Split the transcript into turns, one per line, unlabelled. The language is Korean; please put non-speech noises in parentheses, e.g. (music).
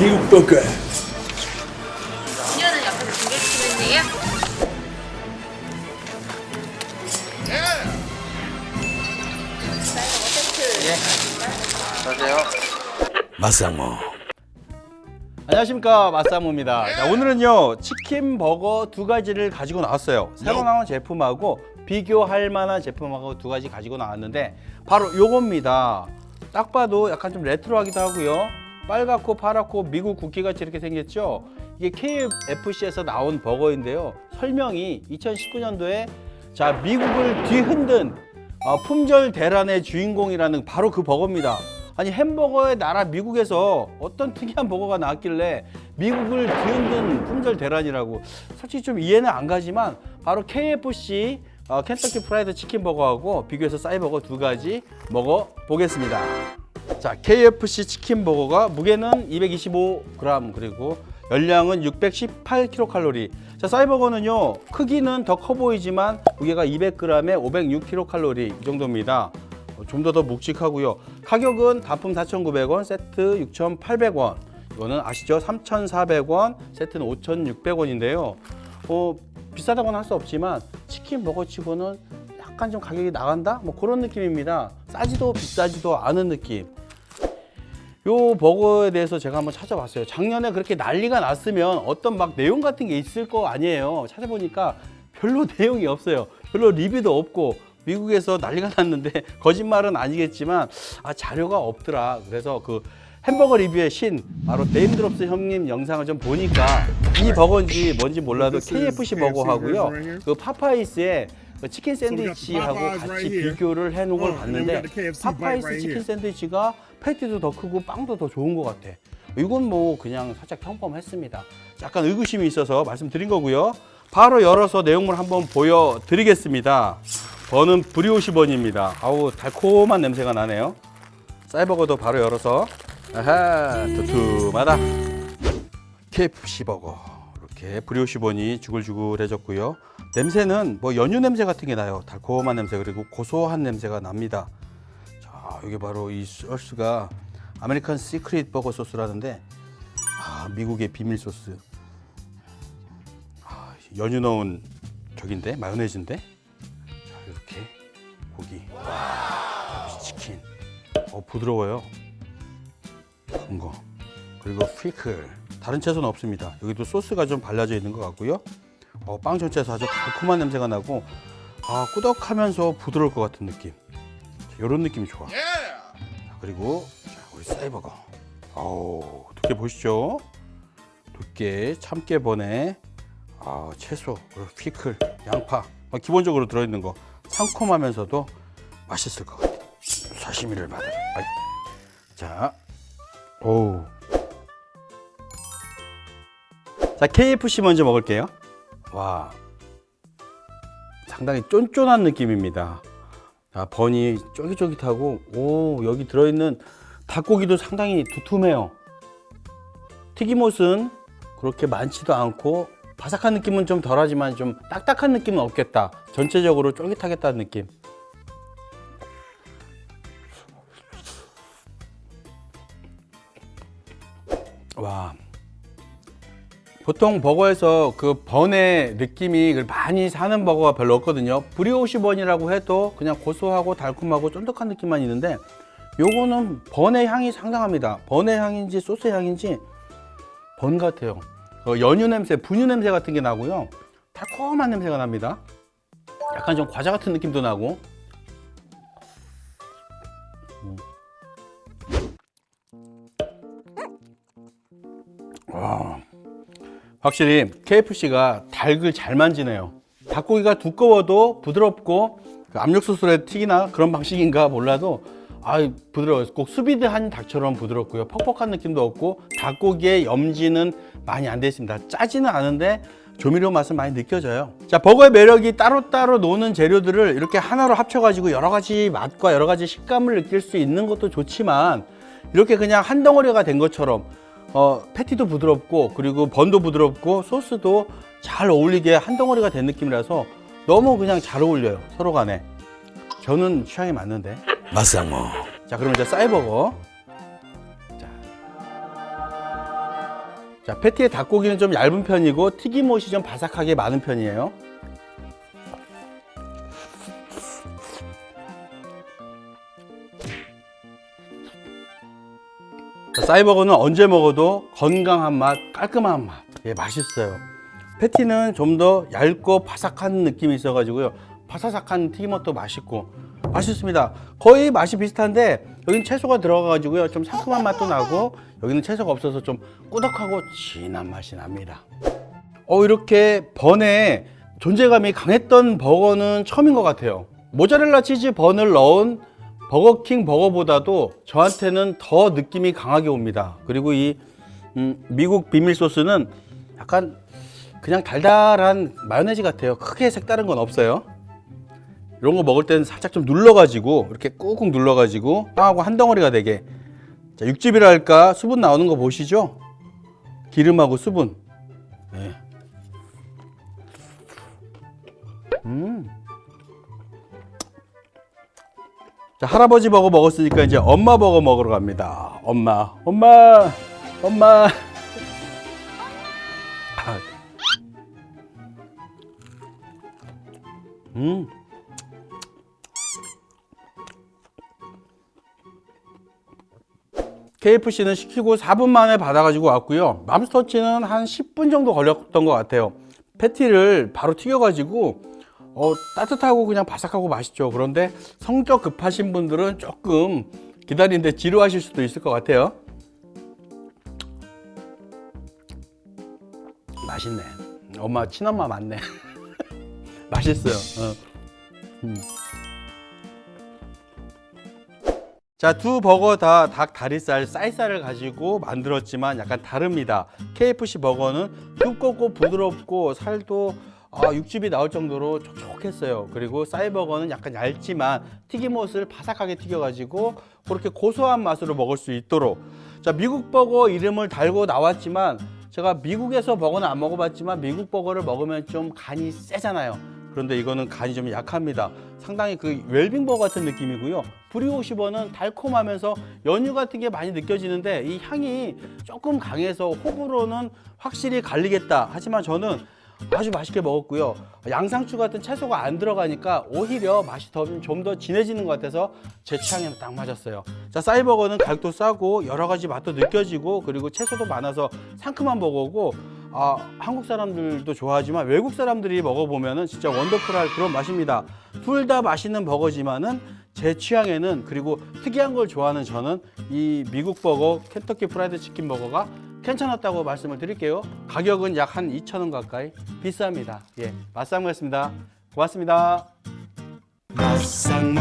미국 버거.
음료는 옆에서 준비해주시는데요.
마사모.
안녕하십니까 마사무입니다. 자, 오늘은요 치킨 버거 두 가지를 가지고 나왔어요. 새로 나온 제품하고 비교할 만한 제품하고 두 가지 가지고 나왔는데 바로 요겁니다. 딱 봐도 약간 좀 레트로하기도 하고요. 빨갛고 파랗고 미국 국기같이 이렇게 생겼죠. 이게 KFC에서 나온 버거인데요. 설명이 2019년도에 자 미국을 뒤흔든 어, 품절 대란의 주인공이라는 바로 그 버거입니다. 아니 햄버거의 나라 미국에서 어떤 특이한 버거가 나왔길래 미국을 뒤흔든 품절 대란이라고 솔직히 좀 이해는 안 가지만 바로 KFC 어, 켄터키 프라이드 치킨 버거하고 비교해서 사이버거 두 가지 먹어 보겠습니다. 자, KFC 치킨 버거가 무게는 225g 그리고 열량은 618kcal. 자, 사이버거는요. 크기는 더 커 보이지만 무게가 200g에 506kcal 이 정도입니다. 어, 좀더 더 묵직하고요. 가격은 단품 4,900원, 세트 6,800원. 이거는 아시죠? 3,400원, 세트는 5,600원인데요. 어, 비싸다고는 할 수 없지만 치킨 버거치고는 약간 좀 가격이 나간다? 뭐 그런 느낌입니다. 싸지도 비싸지도 않은 느낌. 요 버거에 대해서 제가 한번 찾아봤어요. 작년에 그렇게 난리가 났으면 어떤 막 내용 같은 게 있을 거 아니에요. 찾아보니까 별로 (laughs) 내용이 없어요. 별로 리뷰도 없고 미국에서 난리가 났는데 (laughs) 거짓말은 아니겠지만 아 자료가 없더라. 그래서 그 햄버거 리뷰의 신 바로 데임드롭스 형님 영상을 좀 보니까 이 버거인지 뭔지 몰라도 KFC 버거하고요. 그 파파이스의 그 치킨 샌드위치하고 같이 비교를 해 놓은 걸 봤는데 파파이스 치킨 샌드위치가 패티도 더 크고 빵도 더 좋은 것 같아. 이건 뭐 그냥 살짝 평범했습니다. 약간 의구심이 있어서 말씀드린 거고요. 바로 열어서 내용물 한번 보여드리겠습니다. 버는 브리오시 번입니다. 아우 달콤한 냄새가 나네요. 쌀버거도 바로 열어서 아하 두툼하다. KFC 버거 이렇게 브리오시 번이 주글주글해졌고요. 냄새는 뭐 연유 냄새 같은 게 나요. 달콤한 냄새 그리고 고소한 냄새가 납니다. 자, 이게 바로 이 소스가 아메리칸 시크릿 버거 소스라는데 아, 미국의 비밀 소스. 아, 연유 넣은 저긴데 마요네즈인데. 자, 이렇게 고기. 와, 치킨. 어, 부드러워요. 좋은 거. 그리고 피클. 다른 채소는 없습니다. 여기도 소스가 좀 발라져 있는 것 같고요. 어, 빵 전체에서 아주 달콤한 냄새가 나고 아, 꾸덕하면서 부드러울 것 같은 느낌. 이런 느낌이 좋아. 자, 그리고 자, 우리 사이버거. 아우 두께 보시죠. 두께 참깨 번에 아, 채소 그리고 피클, 양파 어, 기본적으로 들어있는 거 상콤하면서도 맛있을 것 같아. 사시미를 받으. 아이. 자, 오. 자 KFC 먼저 먹을게요. 와, 상당히 쫀쫀한 느낌입니다. 자, 번이 쫄깃쫄깃하고, 오, 여기 들어있는 닭고기도 상당히 두툼해요. 튀김옷은 그렇게 많지도 않고, 바삭한 느낌은 좀 덜하지만 좀 딱딱한 느낌은 없겠다. 전체적으로 쫄깃하겠다는 느낌. 와, 보통 버거에서 그 번의 느낌이 많이 사는 버거가 별로 없거든요. 브리오시 번이라고 해도 그냥 고소하고 달콤하고 쫀득한 느낌만 있는데 요거는 번의 향이 상당합니다. 번의 향인지 소스 향인지 번 같아요. 어, 연유 냄새, 분유 냄새 같은 게 나고요. 달콤한 냄새가 납니다. 약간 좀 과자 같은 느낌도 나고. 음. 와. 확실히 KFC가 닭을 잘 만지네요. 닭고기가 두꺼워도 부드럽고 그 압력솥으로 튀기나 그런 방식인가 몰라도 아 부드러워요. 꼭 수비드한 닭처럼 부드럽고요. 퍽퍽한 느낌도 없고 닭고기의 염지는 많이 안돼 있습니다. 짜지는 않은데 조미료 맛은 많이 느껴져요. 자 버거의 매력이 따로따로 노는 재료들을 이렇게 하나로 합쳐가지고 여러 가지 맛과 여러 가지 식감을 느낄 수 있는 것도 좋지만 이렇게 그냥 한 덩어리가 된 것처럼 어, 패티도 부드럽고 그리고 번도 부드럽고 소스도 잘 어울리게 한 덩어리가 된 느낌이라서 너무 그냥 잘 어울려요 서로 간에 저는 취향이 맞는데
마사모.
자 그럼 이제 사이버거 자 자, 패티의 닭고기는 좀 얇은 편이고 튀김옷이 좀 바삭하게 많은 편이에요. 사이버거는 언제 먹어도 건강한 맛, 깔끔한 맛. 예, 맛있어요. 패티는 좀 더 얇고 바삭한 느낌이 있어가지고요. 바사삭한 튀김옷도 맛있고 맛있습니다. 거의 맛이 비슷한데 여기는 채소가 들어가가지고요. 좀 상큼한 맛도 나고 여기는 채소가 없어서 좀 꾸덕하고 진한 맛이 납니다. 어 이렇게 번에 존재감이 강했던 버거는 처음인 것 같아요. 모짜렐라 치즈 번을 넣은 버거킹 버거보다도 저한테는 더 느낌이 강하게 옵니다. 그리고 이 음, 미국 비밀 소스는 약간 그냥 달달한 마요네즈 같아요. 크게 색다른 건 없어요. 이런 거 먹을 때는 살짝 좀 눌러가지고 이렇게 꾹꾹 눌러가지고 빵하고 한 덩어리가 되게 자, 육즙이라 할까 수분 나오는 거 보시죠? 기름하고 수분. 네. 음. 자, 할아버지 버거 먹었으니까 이제 엄마 버거 먹으러 갑니다. 엄마, 엄마, 엄마. 아. 음. KFC는 시키고 4분 만에 받아가지고 왔고요. 맘스터치는 한 10분 정도 걸렸던 것 같아요. 패티를 바로 튀겨가지고 어, 따뜻하고 그냥 바삭하고 맛있죠. 그런데 성격 급하신 분들은 조금 기다리는데 지루하실 수도 있을 것 같아요. 맛있네. 엄마 친엄마 맞네. (laughs) 맛있어요. 어. 음. 자, 두 버거 다 닭 다리살, 쌀살을 가지고 만들었지만 약간 다릅니다. KFC 버거는 두껍고 부드럽고 살도 아, 육즙이 나올 정도로 촉촉했어요. 그리고 쌀버거는 약간 얇지만 튀김옷을 바삭하게 튀겨가지고 그렇게 고소한 맛으로 먹을 수 있도록 자, 미국 버거 이름을 달고 나왔지만 제가 미국에서 버거는 안 먹어봤지만 미국 버거를 먹으면 좀 간이 세잖아요. 그런데 이거는 간이 좀 약합니다. 상당히 그 웰빙 버거 같은 느낌이고요. 브리오시버는 달콤하면서 연유 같은 게 많이 느껴지는데 이 향이 조금 강해서 호불호는 확실히 갈리겠다. 하지만 저는 아주 맛있게 먹었고요. 양상추 같은 채소가 안 들어가니까 오히려 맛이 좀더 진해지는 것 같아서 제 취향에는 딱 맞았어요. 자, 쌀버거는 가격도 싸고 여러 가지 맛도 느껴지고 그리고 채소도 많아서 상큼한 버거고 아, 한국 사람들도 좋아하지만 외국 사람들이 먹어보면은 진짜 원더풀할 그런 맛입니다. 둘 다 맛있는 버거지만은 제 취향에는 그리고 특이한 걸 좋아하는 저는 이 미국 버거, 켄터키 프라이드 치킨 버거가 괜찮았다고 말씀을 드릴게요. 가격은 약 한 2,000원 가까이 비쌉니다. 예, 맛상무였습니다. 고맙습니다.
맛상무